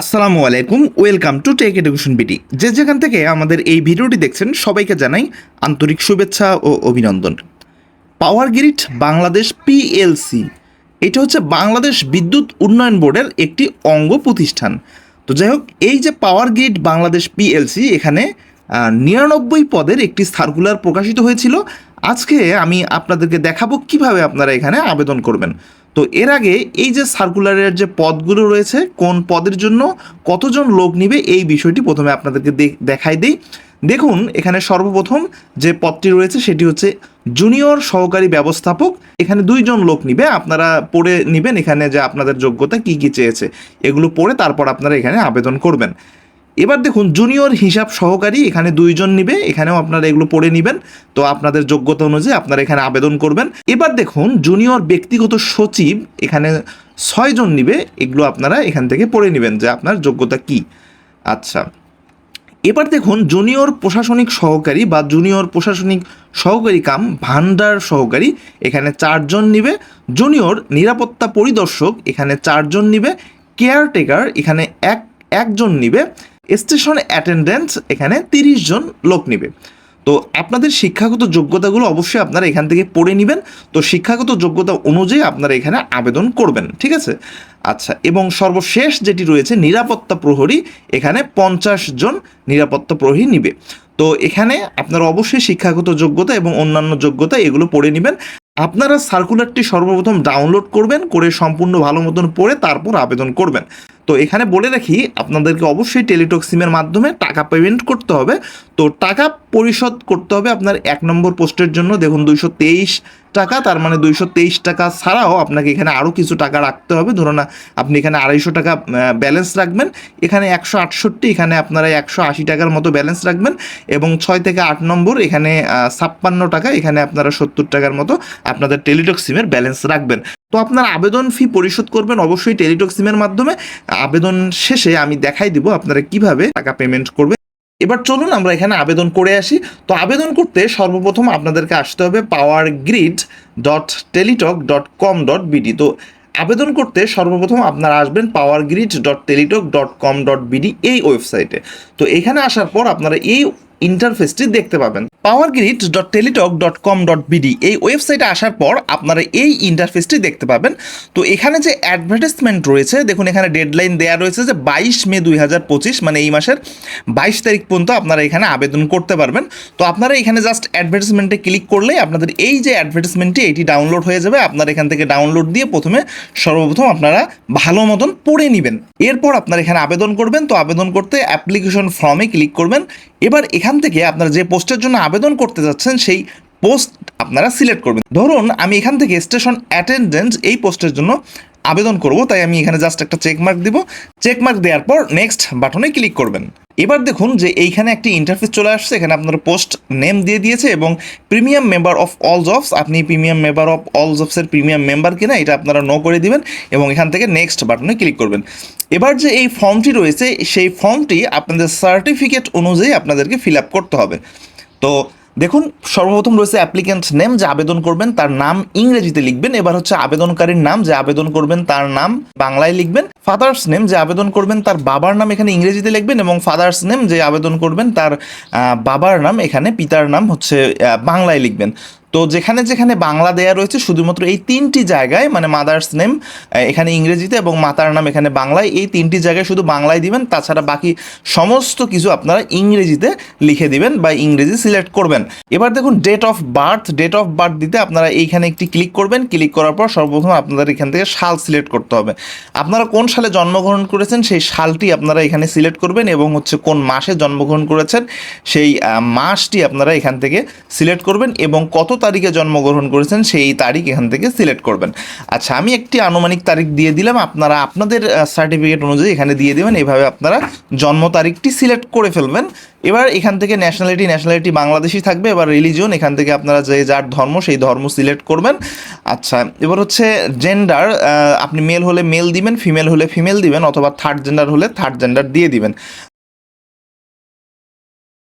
আসসালামু আলাইকুম, welcome to tech education BD. যে যেখান থেকে আমাদের এই ভিডিওটি দেখছেন, সবাইকে জানাই আন্তরিক শুভেচ্ছা ও অভিনন্দন। পাওয়ার গ্রিড বাংলাদেশ পিএলসি এটা হচ্ছে বাংলাদেশ বিদ্যুৎ উন্নয়ন বোর্ডের একটি অঙ্গ প্রতিষ্ঠান। তো যাই হোক, এই যে পাওয়ার গ্রিড বাংলাদেশ পিএলসি এখানে নিরানব্বই পদের একটি সার্কুলার প্রকাশিত হয়েছিল। আজকে আমি আপনাদেরকে দেখাবো কীভাবে আপনারা এখানে আবেদন করবেন। তো এর আগে এই যে সার্কুলারের যে পদগুলো রয়েছে, কোন পদের জন্য কতজন লোক নিবে, এই বিষয়টি প্রথমে আপনাদেরকে দেখাই দিই। দেখুন, এখানে সর্বপ্রথম যে পদটি রয়েছে, সেটি হচ্ছে জুনিয়র সহকারী ব্যবস্থাপক। এখানে দুইজন লোক নিবে, আপনারা পড়ে নেবেন এখানে যে আপনাদের যোগ্যতা কি কি চেয়েছে। এগুলো পড়ে তারপর আপনারা এখানে আবেদন করবেন। এবার দেখুন জুনিয়র হিসাব সহকারী এখানে দুইজন নিবে, এখানেও আপনারা এগুলো পড়ে নেবেন। তো আপনাদের যোগ্যতা অনুযায়ী আপনারা এখানে আবেদন করবেন। এবার দেখুন জুনিয়র ব্যক্তিগত সচিব এখানে ছয়জন নিবে, এগুলো আপনারা এখান থেকে পড়ে নেবেন যে আপনার যোগ্যতা কি। আচ্ছা এবার দেখুন জুনিয়র প্রশাসনিক সহকারী বা জুনিয়র প্রশাসনিক সহকারী কাম ভান্ডার সহকারী এখানে চারজন নিবে। জুনিয়র নিরাপত্তা পরিদর্শক এখানে চারজন নিবে। কেয়ারটেকার এখানে এক, একজন নিবে। স্টেশন অ্যাটেন্ডেন্স এখানে তিরিশ জন লোক নিবে। তো আপনাদের শিক্ষাগত যোগ্যতাগুলো অবশ্যই আপনারা এখান থেকে পড়ে নেবেন। তো শিক্ষাগত যোগ্যতা অনুযায়ী আপনারা এখানে আবেদন করবেন, ঠিক আছে? আচ্ছা এবং সর্বশেষ যেটি রয়েছে, নিরাপত্তা প্রহরী এখানে পঞ্চাশ জন নিরাপত্তা প্রহরী নিবে। তো এখানে আপনারা অবশ্যই শিক্ষাগত যোগ্যতা এবং অন্যান্য যোগ্যতা এগুলো পড়ে নেবেন। আপনারা সার্কুলারটি সর্বপ্রথম ডাউনলোড করবেন, করে সম্পূর্ণ ভালো মতন পড়ে তারপর আবেদন করবেন। তো এখানে বলে রাখি, আপনাদেরকে অবশ্যই টেলিটক সিমের মাধ্যমে টাকা পেমেন্ট করতে হবে। তো টাকা পরিশোধ করতে হবে আপনার এক নম্বর পোস্টের জন্য। দেখুন, দুইশো তেইশ টাকা, তার মানে দুইশো তেইশ টাকা ছাড়াও আপনাকে এখানে আরও কিছু টাকা রাখতে হবে। ধরুন আপনি এখানে আড়াইশো টাকা ব্যালেন্স রাখবেন। এখানে একশো আটষট্টি, এখানে আপনারা একশো আশি টাকার মতো ব্যালেন্স রাখবেন এবং ছয় থেকে আট নম্বর এখানে ছাপ্পান্ন টাকা, এখানে আপনারা সত্তর টাকার মতো আপনাদের টেলিটক সিমের ব্যালেন্স রাখবেন। তো আপনার আবেদন ফি পরিশোধ করবেন অবশ্যই টেলিটক সিমের মাধ্যমে। আবেদন শেষে আমি দেখাই দিব আপনারা কীভাবে টাকা পেমেন্ট করবেন। এবার চলুন আমরা এখানে আবেদন করে আসি। তো আবেদন করতে সর্বপ্রথম আপনাদেরকে আসতে হবে power grid dot Teletalk dot com dot BD তো আবেদন করতে সর্বপ্রথম আপনারা আসবেন power grid dot Teletalk dot com dot BD এই ওয়েবসাইটে তো এখানে আসার পর আপনারা এই ইন্টারফেসটি দেখতে পাবেন। Power grid dot Teletalk dot com dot BD এই ওয়েবসাইটে আসার পর আপনারা এই ইন্টারফেসটি দেখতে পাবেন। তো এখানে যে অ্যাডভার্টাইজমেন্ট রয়েছে, দেখুন এখানে ডেডলাইন দেওয়া রয়েছে যে বাইশ মে দুই হাজার পঁচিশ মানে এই মাসের বাইশ তারিখ পর্যন্ত আপনারা এখানে আবেদন করতে পারবেন। তো আপনারা এখানে জাস্ট অ্যাডভার্টাইজমেন্টে ক্লিক করলেই আপনাদের এই যে অ্যাডভার্টাইজমেন্টটি এটি ডাউনলোড হয়ে যাবে। আপনারা এখান থেকে ডাউনলোড দিয়ে প্রথমে সর্বপ্রথম আপনারা ভালো মতন পড়ে নেবেন। এরপর আপনারা এখানে আবেদন করবেন। তো আবেদন করতে অ্যাপ্লিকেশন ফর্মে ক্লিক করবেন। এবার এখান থেকে আপনারা যে পোস্টের জন্য আবেদন করতে যাচ্ছেন, সেই পোস্ট আপনারা সিলেক্ট করবেন। ধরুন, আমি এখান থেকে স্টেশন অ্যাটেন্ডেন্স এই পোস্টের জন্য আবেদন করব, তাই আমি এখানে জাস্ট একটা চেকমার্ক দিব। চেকমার্ক দেওয়ার পর নেক্সট বাটনে ক্লিক করবেন। এবার দেখুন যে এইখানে একটি ইন্টারফেস চলে আসছে, এখানে আপনার পোস্ট নেম দিয়ে দিয়েছে এবং premium member of all jobs আপনি প্রিমিয়াম মেম্বার অফ অল জবসের প্রিমিয়াম মেম্বার কিনা এটা আপনারা নো করে দিবেন এবং এখান থেকে নেক্সট বাটনে ক্লিক করবেন। এবার যে এই ফর্মটি রয়েছে, সেই ফর্মটি আপনাদের সার্টিফিকেট অনুযায়ী আপনাদেরকে ফিল আপ করতে হবে। তো দেখুন, সর্বপ্রথম রয়েছে অ্যাপ্লিক্যান্ট নেম যে আবেদন করবেন, তার নাম ইংরেজিতে লিখবেন। এবার হচ্ছে আবেদনকারীর নাম, যে আবেদন করবেন তার নাম বাংলায় লিখবেন। ফাদার্স নেম যে আবেদন করবেন, তার বাবার নাম এখানে ইংরেজিতে লিখবেন এবং ফাদার্স নেম যে আবেদন করবেন, তার বাবার নাম এখানে পিতার নাম হচ্ছে বাংলায় লিখবেন। তো যেখানে যেখানে বাংলা দেয়া রয়েছে, শুধুমাত্র এই তিনটি জায়গায় মানে মাদার্স নেম এখানে ইংরেজিতে এবং মাতার নাম এখানে বাংলায়, এই তিনটি জায়গায় শুধু বাংলায় দিবেন, তাছাড়া বাকি সমস্ত কিছু আপনারা ইংরেজিতে লিখে দিবেন বা ইংরেজি সিলেক্ট করবেন। এবার দেখুন date of birth date of birth দিতে আপনারা এইখানে একটি ক্লিক করবেন ক্লিক করার পর সর্বপ্রথম আপনাদের এখান থেকে সাল সিলেক্ট করতে হবে। আপনারা কোন সালে জন্মগ্রহণ করেছেন, সেই সালটি আপনারা এখানে সিলেক্ট করবেন এবং হচ্ছে কোন মাসে জন্মগ্রহণ করেছেন, সেই মাসটি আপনারা এখান থেকে সিলেক্ট করবেন এবং কত তারিখে জন্মগ্রহণ করেছেন, সেই তারিখ এখান থেকে সিলেক্ট করবেন। আচ্ছা আমি একটি আনুমানিক তারিখ দিয়ে দিলাম, আপনারা আপনাদের সার্টিফিকেট অনুযায়ী এখানে দিয়ে দেবেন, এভাবে আপনারা জন্ম তারিখটি সিলেক্ট করে ফেলবেন। এবার এখান থেকে ন্যাশনালিটি ন্যাশনালিটি বাংলাদেশি থাকবে, এবার রিলিজিয়ন এখান থেকে আপনারা যে যার ধর্ম, সেই ধর্ম সিলেক্ট করবেন। আচ্ছা এবার হচ্ছে জেন্ডার আপনি মেল হলে মেল দিবেন ফিমেল হলে ফিমেল দিবেন, অথবা থার্ড জেন্ডার হলে থার্ড জেন্ডার দিয়ে দিবেন।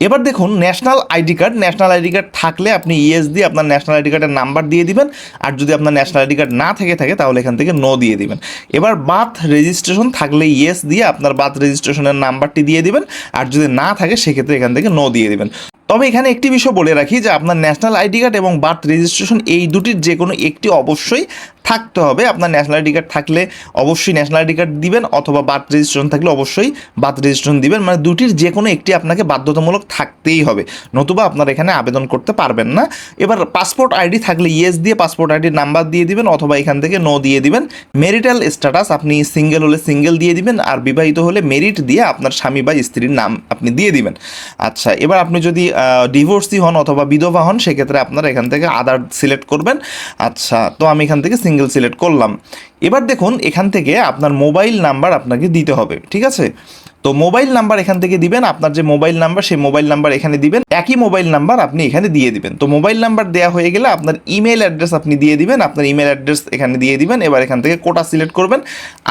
এবার দেখুন national ID card national ID card থাকলে আপনি ইএস দিয়ে আপনার ন্যাশনাল আইডি কার্ডের নাম্বার দিয়ে দিবেন। আর যদি আপনার ন্যাশনাল আইডি কার্ড না থেকে থাকে, তাহলে এখান থেকে নো দিয়ে দিবেন। এবার বাথ রেজিস্ট্রেশন থাকলে ইয়েস দিয়ে আপনার বাথ রেজিস্ট্রেশনের নাম্বারটি দিয়ে দিবেন। আর যদি না থাকে, সেক্ষেত্রে এখান থেকে নো দিয়ে দিবেন। তবে এখানে একটি বিষয় বলে রাখি যে আপনার ন্যাশনাল আইডি কার্ড এবং বার্থ রেজিস্ট্রেশন এই দুটির যে কোনো একটি অবশ্যই থাকতে হবে। আপনার ন্যাশনাল আইডি কার্ড থাকলে অবশ্যই ন্যাশনাল আইডি কার্ড দিবেন অথবা বার্থ রেজিস্ট্রেশন থাকলে অবশ্যই বার্থ রেজিস্ট্রেশন দিবেন। মানে দুটির যে কোনো একটি আপনাকে বাধ্যতামূলক থাকতেই হবে। নতুবা আপনার এখানে আবেদন করতে পারবেন না। এবার পাসপোর্ট আইডি থাকলে ইয়েস দিয়ে পাসপোর্ট আইডির নাম্বার দিয়ে দিবেন অথবা এখান থেকে নো দিয়ে দিবেন। মেরিটাল স্ট্যাটাস আপনি সিঙ্গেল হলে সিঙ্গেল দিয়ে দিবেন আর বিবাহিত হলে মেরিট দিয়ে আপনার স্বামী বা স্ত্রীর নাম আপনি দিয়ে দিবেন। আচ্ছা এবার আপনি যদি ডিভোর্সি হন অথবা বিধবা হন, সেক্ষেত্রে আপনারা এখান থেকে আদার সিলেক্ট করবেন। আচ্ছা তো আমি এখান থেকে সিঙ্গেল সিলেক্ট করলাম। এবার দেখুন, এখান থেকে আপনার মোবাইল নাম্বার আপনাকে দিতে হবে, ঠিক আছে? তো মোবাইল নাম্বার এখান থেকে দিবেন, আপনার যে মোবাইল নাম্বার, সেই মোবাইল নাম্বার এখানে দিবেন, একই মোবাইল নাম্বার আপনি এখানে দিয়ে দিবেন। তো মোবাইল নাম্বার দেওয়া হয়ে গেলে আপনার ইমেল অ্যাড্রেস আপনি দিয়ে দিবেন, আপনার ইমেল অ্যাড্রেস এখানে দিয়ে দিবেন, এবার এখান থেকে কোটা সিলেক্ট করবেন।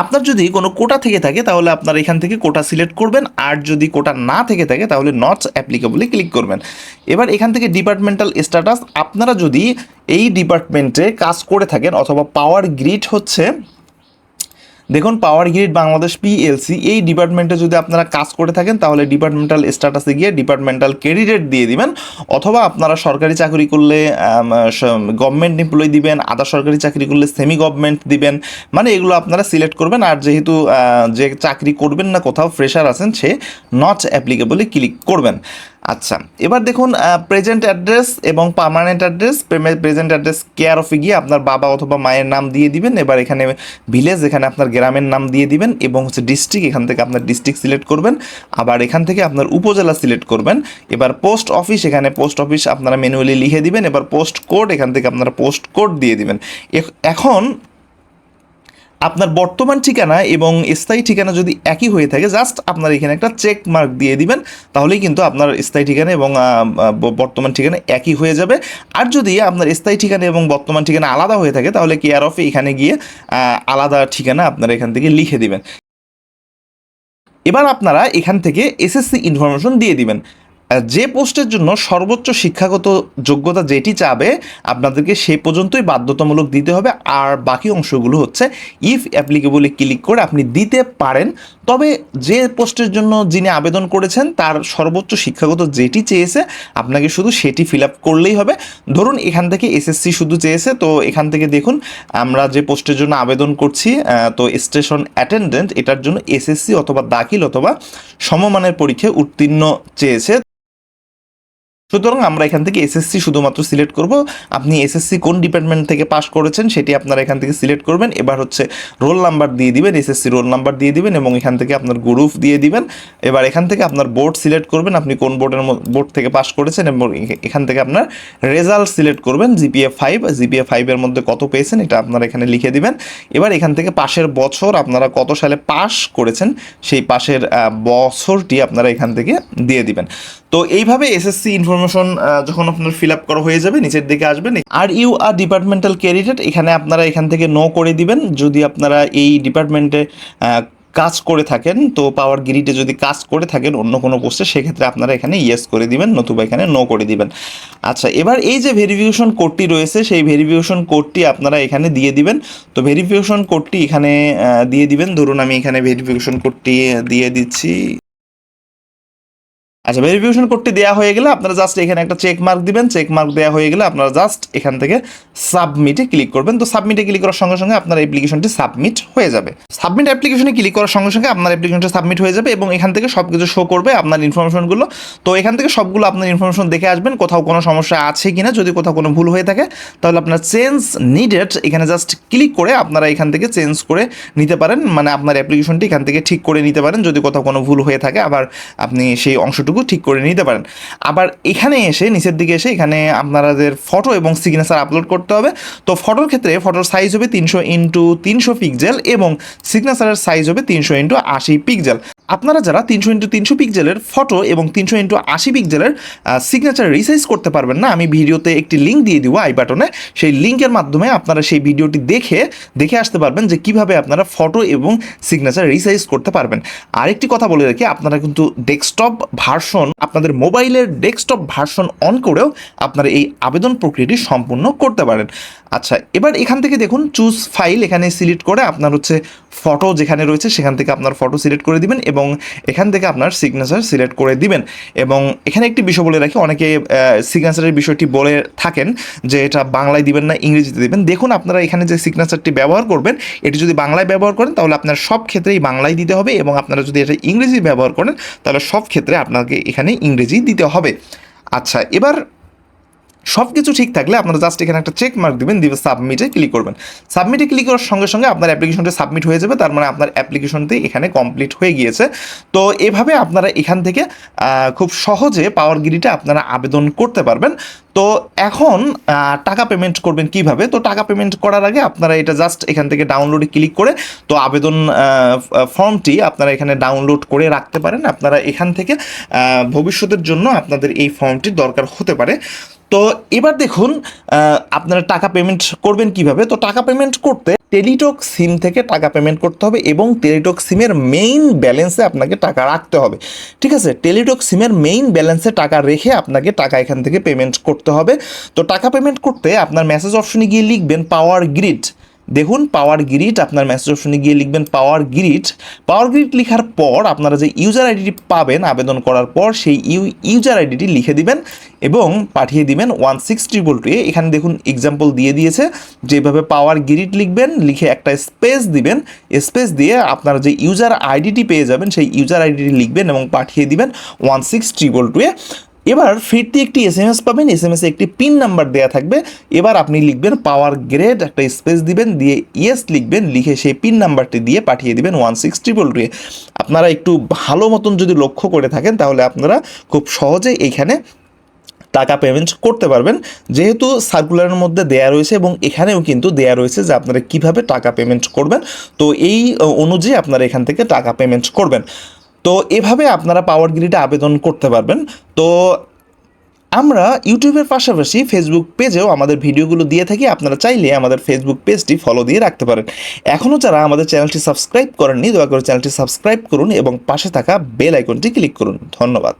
আপনার যদি কোনো কোটা থেকে থাকে, তাহলে আপনার এখান থেকে কোটা সিলেক্ট করবেন, আর যদি কোটা না থেকে থাকে, তাহলে নট অ্যাপ্লিকেবলে ক্লিক করবেন। এবার এখান থেকে ডিপার্টমেন্টাল স্ট্যাটাস আপনারা যদি এই ডিপার্টমেন্টে কাজ করে থাকেন, অথবা পাওয়ার গ্রিড হচ্ছে দেখুন পাওয়ার গ্রিড বাংলাদেশ পিএলসি এই ডিপার্টমেন্টে যদি আপনারা কাজ করে থাকেন, তাহলে ডিপার্টমেন্টাল স্ট্যাটাসে গিয়ে ডিপার্টমেন্টাল ক্রেডিট দিয়ে দিবেন। অথবা আপনারা সরকারি চাকরি করলে গভর্নমেন্ট এমপ্লয়ি দিবেন আধা সরকারি চাকরি করলে সেমি গভর্নমেন্ট দিবেন। মানে এগুলো আপনারা সিলেক্ট করবেন, আর যেহেতু যে চাকরি করবেন না, কোথাও ফ্রেশার আছেন, সে নট অ্যাপ্লিকেবলে ক্লিক করবেন। আচ্ছা এবার দেখুন প্রেজেন্ট অ্যাড্রেস এবং permanent address present address care অফে গিয়ে আপনার বাবা অথবা মায়ের নাম দিয়ে দিবেন। এবার এখানে ভিলেজ এখানে আপনার গ্রামের নাম দিয়ে দিবেন এবং হচ্ছে ডিস্ট্রিক্ট এখান থেকে আপনার ডিস্ট্রিক্ট সিলেক্ট করবেন, আবার এখান থেকে আপনার উপজেলা সিলেক্ট করবেন। এবার পোস্ট অফিস এখানে পোস্ট অফিস আপনারা ম্যানুয়ালি লিখে দিবেন, এবার পোস্ট কোড এখান থেকে আপনারা পোস্ট কোড দিয়ে দিবেন। এখ- এখন আপনার বর্তমান ঠিকানা এবং স্থায়ী ঠিকানা যদি একই হয়ে থাকে জাস্ট আপনার এখানে একটা চেক মার্ক দিয়ে দিবেন, তাহলেই কিন্তু আপনার স্থায়ী ঠিকানা এবং বর্তমান ঠিকানা একই হয়ে যাবে। আর যদি আপনার স্থায়ী ঠিকানা এবং বর্তমান ঠিকানা আলাদা হয়ে থাকে, তাহলে কেয়ার অফে এখানে গিয়ে আলাদা ঠিকানা আপনারা এখান থেকে লিখে দিবেন। এবার আপনারা এখান থেকে এসএসসি ইনফরমেশন দিয়ে দিবেন। যে পোস্টের জন্য সর্বোচ্চ শিক্ষাগত যোগ্যতা যেটি চাবে, আপনাদেরকে সেই পর্যন্তই বাধ্যতামূলক দিতে হবে। আর বাকি অংশগুলো হচ্ছে ইফ অ্যাপ্লিকেবলে ক্লিক করে আপনি দিতে পারেন। তবে যে পোস্টের জন্য যিনি আবেদন করেছেন, তার সর্বোচ্চ শিক্ষাগত যেটি চেয়েছে, আপনাকে শুধু সেটি ফিল আপ করলেই হবে। ধরুন, এখান থেকে এসএসসি শুধু চেয়েছে, তো এখান থেকে দেখুন, আমরা যে পোস্টের জন্য আবেদন করছি তো স্টেশন অ্যাটেন্ডেন্ট এটার জন্য এসএসসি অথবা দাখিল অথবা সমমানের পরীক্ষায় উত্তীর্ণ চেয়েছে। সুতরাং আমরা এখান থেকে এসএসসি শুধুমাত্র সিলেক্ট করব। আপনি এসএসসি কোন ডিপার্টমেন্ট থেকে পাস করেছেন সেটি আপনারা এখান থেকে সিলেক্ট করবেন। এবার হচ্ছে রোল নাম্বার দিয়ে দিবেন এসএসসি রোল নাম্বার দিয়ে দিবেন এবং এখান থেকে আপনার গ্রুপ দিয়ে দিবেন। এবার এখান থেকে আপনার বোর্ড সিলেক্ট করবেন, আপনি কোন বোর্ডের বোর্ড থেকে পাস করেছেন এবং এখান থেকে আপনার রেজাল্ট সিলেক্ট করবেন। জিপিএ ফাইভ জিপিএ ফাইভের মধ্যে কত পেয়েছেন এটা আপনারা এখানে লিখে দিবেন। এবার এখান থেকে পাশের বছর আপনারা কত সালে পাস করেছেন, সেই পাশের বছরটি আপনারা এখান থেকে দিয়ে দিবেন। তো এইভাবে এসএসসি ইনফরমেশন যখন আপনার ফিল আপ করা হয়ে যাবে, নিচের দিকে আসবেন আর ইউ আর ডিপার্টমেন্টাল ক্যারিডেট এখানে আপনারা এখান থেকে নো করে দিবেন। যদি আপনারা এই ডিপার্টমেন্টে কাজ করে থাকেন, তো পাওয়ার গ্রিডে যদি কাজ করে থাকেন অন্য কোনো পোস্টে সেক্ষেত্রে আপনারা এখানে ইয়েস করে দিবেন, নতুবা এখানে নো করে দিবেন। আচ্ছা এবার এই যে ভেরিফিকেশন কোডটি রয়েছে, সেই ভেরিফিকেশন কোডটি আপনারা এখানে দিয়ে দিবেন। তো ভেরিফিকেশন কোডটি এখানে দিয়ে দিবেন। ধরুন আমি এখানে ভেরিফিকেশন কোডটি দিয়ে দিচ্ছি। আচ্ছা ভেরিফিকেশন কোডটি দেওয়া হয়ে গেলে আপনারা জাস্ট এখানে একটা চেক মার্ক দিবেন। চেক মার্ক দেওয়া হয়ে গেলে আপনারা জাস্ট এখান থেকে সাবমিটে ক্লিক করবেন। তো সাবমিটে ক্লিক করার সঙ্গে সঙ্গে আপনার অ্যাপ্লিকেশনটি সাবমিট হয়ে যাবে। সাবমিট অ্যাপ্লিকেশনে ক্লিক করার সঙ্গে সঙ্গে আপনার অ্যাপ্লিকেশনটা সাবমিট হয়ে যাবে এবং এখান থেকে সব কিছু শো করবে আপনার ইনফরমেশনগুলো তো এখান থেকে সবগুলো আপনার ইনফরমেশন দেখে আসবেন, কোথাও কোনো সমস্যা আছে কিনা, যদি কোথাও কোনো ভুল হয়ে থাকে, তাহলে আপনার চেঞ্জ নিডেড এখানে জাস্ট ক্লিক করে আপনারা এখান থেকে চেঞ্জ করে নিতে পারেন। মানে আপনার অ্যাপ্লিকেশনটি এখান থেকে ঠিক করে নিতে পারেন। যদি কোথাও কোনো ভুল হয়ে থাকে, আবার আপনি সেই অংশটুকু ঠিক করে নিতে পারেন। আবার এখানে এসে, নিচের দিকে এসে এখানে আপনাদের ফটো এবং সিগনেচার আপলোড করতে হবে। তো ফটোর ক্ষেত্রে ফটোর সাইজ হবে তিনশো ইন্টু তিনশো পিক্সেল এবং সিগনেচারের সাইজ হবে তিনশো ইন্টু আশি পিক্সেল আপনারা যারা তিনশো ইন্টু তিনশো পিক্সেলের ফটো এবং তিনশো ইন্টু আশি পিক্সেলের সিগনেচার রিসাইজ করতে পারবেন না, আমি ভিডিওতে একটি লিঙ্ক দিয়ে দিব আই বাটনে। সেই লিঙ্কের মাধ্যমে আপনারা সেই ভিডিওটি দেখে দেখে আসতে পারবেন যে কীভাবে আপনারা ফটো এবং সিগনেচার রিসাইজ করতে পারবেন। আরেকটি কথা বলে রাখি, আপনারা কিন্তু ডেস্কটপ ভার্সন আপনাদের মোবাইলের ডেস্কটপ ভার্সন অন করেও আপনারা এই আবেদন প্রক্রিয়াটি সম্পূর্ণ করতে পারেন। আচ্ছা এবার এখান থেকে দেখুন চুজ ফাইল এখানে সিলেক্ট করে আপনার হচ্ছে ফটো যেখানে রয়েছে, সেখান থেকে আপনার ফটো সিলেক্ট করে দিবেন এবং এখান থেকে আপনার সিগনেচার সিলেক্ট করে দিবেন। এবং এখানে একটি বিষয় বলে রাখি, অনেকে সিগনেচারের বিষয়টি বলে থাকেন যে এটা বাংলায় দিবেন না, ইংরেজিতে দিবেন। দেখুন আপনারা এখানে যে সিগনেচারটি ব্যবহার করবেন, এটি যদি বাংলায় ব্যবহার করেন, তাহলে আপনার সব ক্ষেত্রেই বাংলায় দিতে হবে এবং আপনারা যদি এটা ইংরেজি ব্যবহার করেন, তাহলে সব ক্ষেত্রে আপনাকে এখানে ইংরেজি দিতে হবে। আচ্ছা এবার সব কিছু ঠিক থাকলে আপনারা জাস্ট এখানে একটা চেক মার্ক দিবেন, দিয়ে সাবমিটে ক্লিক করবেন। সাবমিটে ক্লিক করার সঙ্গে সঙ্গে আপনার অ্যাপ্লিকেশনটা সাবমিট হয়ে যাবে, তার মানে আপনার অ্যাপ্লিকেশনটি এখানে কমপ্লিট হয়ে গিয়েছে। তো এভাবে আপনারা এখান থেকে খুব সহজে পাওয়ার গিরিটা আপনারা আবেদন করতে পারবেন। তো এখন টাকা পেমেন্ট করবেন কীভাবে? তো টাকা পেমেন্ট করার আগে আপনারা এটা জাস্ট এখান থেকে ডাউনলোডে ক্লিক করে, তো আবেদন ফর্মটি আপনারা এখানে ডাউনলোড করে রাখতে পারেন। আপনারা এখান থেকে ভবিষ্যতের জন্য আপনাদের এই ফর্মটির দরকার হতে পারে। তো এবার দেখুন আপনারা টাকা পেমেন্ট করবেন কীভাবে? তো টাকা পেমেন্ট করতে টেলিটক সিম থেকে টাকা পেমেন্ট করতে হবে এবং টেলিটক সিমের মেইন ব্যালেন্সে আপনাকে টাকা রাখতে হবে। ঠিক আছে? টেলিটক সিমের মেইন ব্যালেন্সে টাকা রেখে আপনাকে টাকা এখান থেকে পেমেন্ট করতে হবে। তো টাকা পেমেন্ট করতে আপনার মেসেজ অপশনে গিয়ে লিখবেন পাওয়ার গ্রিড দেখুন পাওয়ার গ্রিড আপনার মেসেজ অপশনে গিয়ে লিখবেন পাওয়ার গ্রিড পাওয়ার গ্রিড লেখার পর আপনারা যে ইউজার আইডিটি পাবেন, আবেদন করার পর সেই ইউ ইউজার আইডিটি লিখে দিবেন এবং পাঠিয়ে দিবেন ওয়ান সিক্স ট্রিপল টু এখানে দেখুন এক্সাম্পল দিয়ে দিয়েছে, যেভাবে পাওয়ার গ্রিড লিখবেন, লিখে একটা স্পেস দিবেন। স্পেস দিয়ে আপনারা যে ইউজার আইডিটি পেয়ে যাবেন, সেই ইউজার আইডিটি লিখবেন এবং পাঠিয়ে দিবেন ওয়ান সিক্স ট্রিপল টু এবার ফিরতি একটি এস এম এস পাবেন এস এম এসে একটি পিন নাম্বার দেওয়া থাকবে। এবার আপনি লিখবেন পাওয়ার গ্রেড একটা স্পেস দিবেন, দিয়ে ইয়েস লিখবেন, লিখে সেই পিন নাম্বারটি দিয়ে পাঠিয়ে দিবেন ওয়ান সিক্স ট্রিপল টুয়ে আপনারা একটু ভালো মতন যদি লক্ষ্য করে থাকেন, তাহলে আপনারা খুব সহজেই এইখানে টাকা পেমেন্ট করতে পারবেন। যেহেতু সার্কুলারের মধ্যে দেয়া রয়েছে এবং এখানেও কিন্তু দেয়া রয়েছে যে আপনারা কীভাবে টাকা পেমেন্ট করবেন। তো এই, অনুযায়ী আপনারা এখান থেকে টাকা পেমেন্ট করবেন। তো এভাবে আপনারা পাওয়ার গ্রিডে আবেদন করতে পারবেন। তো আমরা ইউটিউবের পাশাপাশি ফেসবুক পেজেও আমাদের ভিডিওগুলো দিয়ে থাকি। আপনারা চাইলে আমাদের ফেসবুক পেজটি ফলো দিয়ে রাখতে পারেন। এখনও যারা আমাদের চ্যানেলটি সাবস্ক্রাইব করেননি, দয়া করে চ্যানেলটি সাবস্ক্রাইব করুন এবং পাশে থাকা বেল আইকনটি ক্লিক করুন। ধন্যবাদ।